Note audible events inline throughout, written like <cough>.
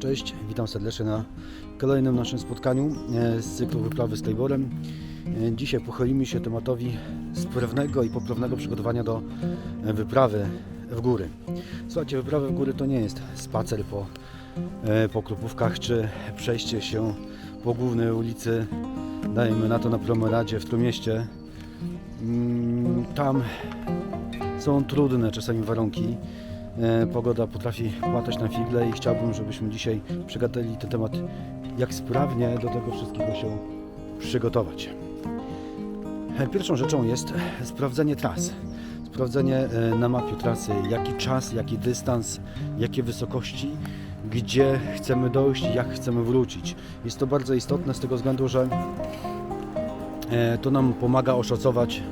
Cześć, witam serdecznie na kolejnym naszym spotkaniu e, z cyklu wyprawy z Kejborem. E, Dzisiaj pochylimy się tematowi sprawnego i poprawnego przygotowania do e, wyprawy w góry. Słuchajcie, wyprawa w góry to nie jest spacer po, po krupówkach czy przejście się po głównej ulicy, dajmy na to na promenadzie w Trójmieście. Mm, Tam są trudne czasami warunki. E, Pogoda potrafi łatać na figle i chciałbym, żebyśmy dzisiaj przegadali ten temat, jak sprawnie do tego wszystkiego się przygotować. E, Pierwszą rzeczą jest sprawdzenie tras. Sprawdzenie e, na mapie trasy, jaki czas, jaki dystans, jakie wysokości, gdzie chcemy dojść, jak chcemy wrócić. Jest to bardzo istotne z tego względu, że to nam pomaga oszacować,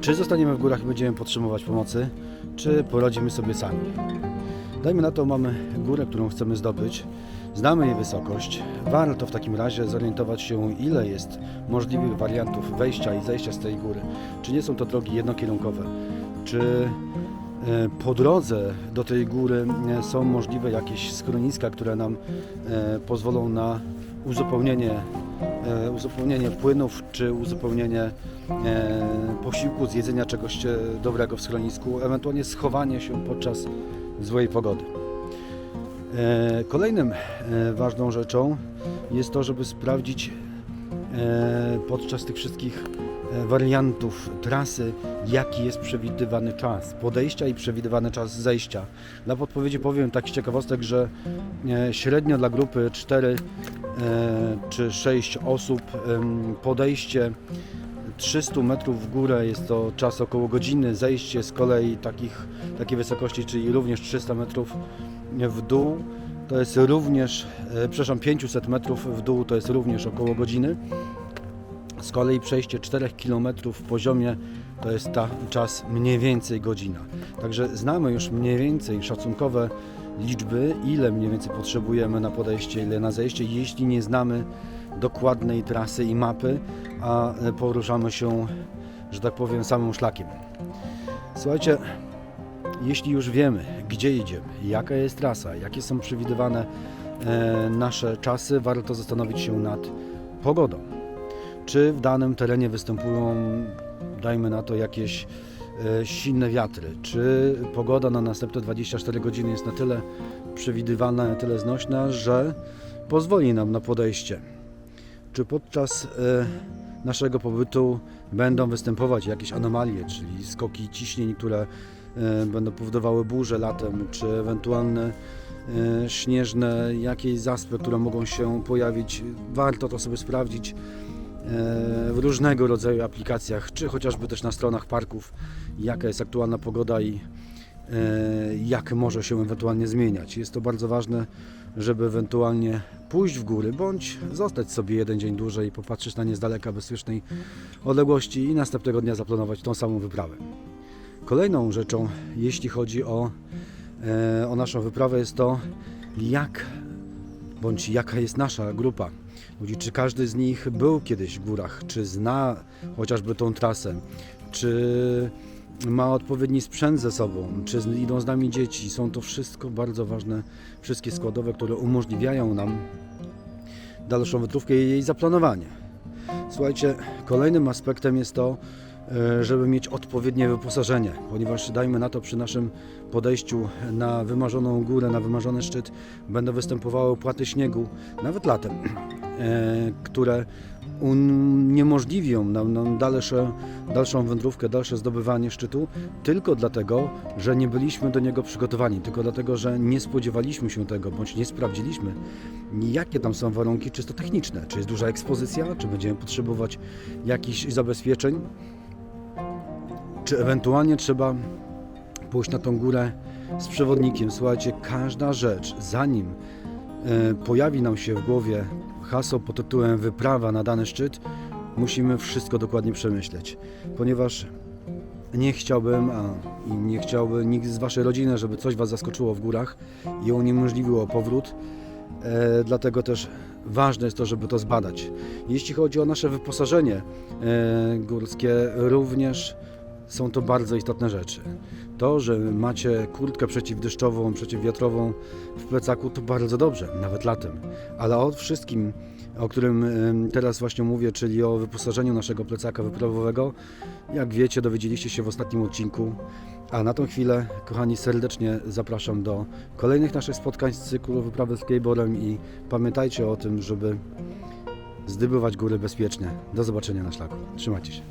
czy zostaniemy w górach i będziemy potrzebować pomocy, czy poradzimy sobie sami. Dajmy na to, mamy górę, którą chcemy zdobyć, znamy jej wysokość. Warto w takim razie zorientować się, ile jest możliwych wariantów wejścia i zejścia z tej góry. Czy nie są to drogi jednokierunkowe, czy e, po drodze do tej góry e, są możliwe jakieś schroniska, które nam e, pozwolą na uzupełnienie, e, uzupełnienie płynów, czy uzupełnienie e, posiłku, zjedzenia czegoś e, dobrego w schronisku, ewentualnie schowanie się podczas złej pogody. Kolejnym ważną rzeczą jest to, żeby sprawdzić podczas tych wszystkich wariantów trasy, jaki jest przewidywany czas podejścia i przewidywany czas zejścia. Dla podpowiedzi powiem tak z ciekawostek, że średnio dla grupy 4 e, czy 6 osób podejście 300 metrów w górę jest to czas około godziny, zejście z kolei takich, takiej wysokości, czyli również 300 metrów w dół, to jest również, e, przepraszam, 500 metrów w dół to jest również około godziny. Z kolei przejście 4 km w poziomie to jest ta czas mniej więcej godzina. Także znamy już mniej więcej szacunkowe liczby, ile mniej więcej potrzebujemy na podejście, ile na zejście, jeśli nie znamy dokładnej trasy i mapy, a poruszamy się, że tak powiem, samym szlakiem. Słuchajcie, jeśli już wiemy, gdzie idziemy, jaka jest trasa, jakie są przewidywane e, nasze czasy, warto zastanowić się nad pogodą. Czy w danym terenie występują, dajmy na to, jakieś silne wiatry? Czy pogoda na następne 24 godziny jest na tyle przewidywana, na tyle znośna, że pozwoli nam na podejście? Czy podczas e, naszego pobytu będą występować jakieś anomalie, czyli skoki ciśnień, które e, będą powodowały burze latem, czy ewentualne e, śnieżne jakieś zaspy, które mogą się pojawić. Warto to sobie sprawdzić e, w różnego rodzaju aplikacjach, czy chociażby też na stronach parków, jaka jest aktualna pogoda i e, jak może się ewentualnie zmieniać. Jest to bardzo ważne, żeby ewentualnie pójść w góry, bądź zostać sobie jeden dzień dłużej i popatrzeć na nie z daleka, bezpiecznej odległości i następnego dnia zaplanować tą samą wyprawę. Kolejną rzeczą, jeśli chodzi o, e, o naszą wyprawę, jest to, jak bądź jaka jest nasza grupa ludzi. Czy każdy z nich był kiedyś w górach, czy zna chociażby tą trasę, czy ma odpowiedni sprzęt ze sobą, czy idą z nami dzieci. Są to wszystko bardzo ważne, wszystkie składowe, które umożliwiają nam dalszą wytrówkę i jej zaplanowanie. Słuchajcie, kolejnym aspektem jest to, żeby mieć odpowiednie wyposażenie, ponieważ dajmy na to przy naszym podejściu na wymarzoną górę, na wymarzony szczyt będą występowały płaty śniegu, nawet latem, <clears throat> e, które uniemożliwią nam, nam dalsze, dalszą wędrówkę, dalsze zdobywanie szczytu tylko dlatego, że nie byliśmy do niego przygotowani, tylko dlatego, że nie spodziewaliśmy się tego, bądź nie sprawdziliśmy, jakie tam są warunki czysto techniczne, czy jest duża ekspozycja, czy będziemy potrzebować jakichś zabezpieczeń, czy ewentualnie trzeba pójść na tą górę z przewodnikiem. Słuchajcie, każda rzecz, zanim e, pojawi nam się w głowie hasło pod tytułem wyprawa na dany szczyt, musimy wszystko dokładnie przemyśleć, ponieważ nie chciałbym, a i nie chciałby nikt z Waszej rodziny, żeby coś Was zaskoczyło w górach i uniemożliwiło powrót. E, dlatego też ważne jest to, żeby to zbadać. Jeśli chodzi o nasze wyposażenie e, górskie, również są to bardzo istotne rzeczy. To, że macie kurtkę przeciwdeszczową, przeciwwiatrową w plecaku, to bardzo dobrze, nawet latem. Ale o wszystkim, o którym teraz właśnie mówię, czyli o wyposażeniu naszego plecaka wyprawowego, jak wiecie, dowiedzieliście się w ostatnim odcinku. A na tą chwilę, kochani, serdecznie zapraszam do kolejnych naszych spotkań z cyklu wyprawy z skateboardem i pamiętajcie o tym, żeby zdobywać góry bezpiecznie. Do zobaczenia na szlaku. Trzymajcie się.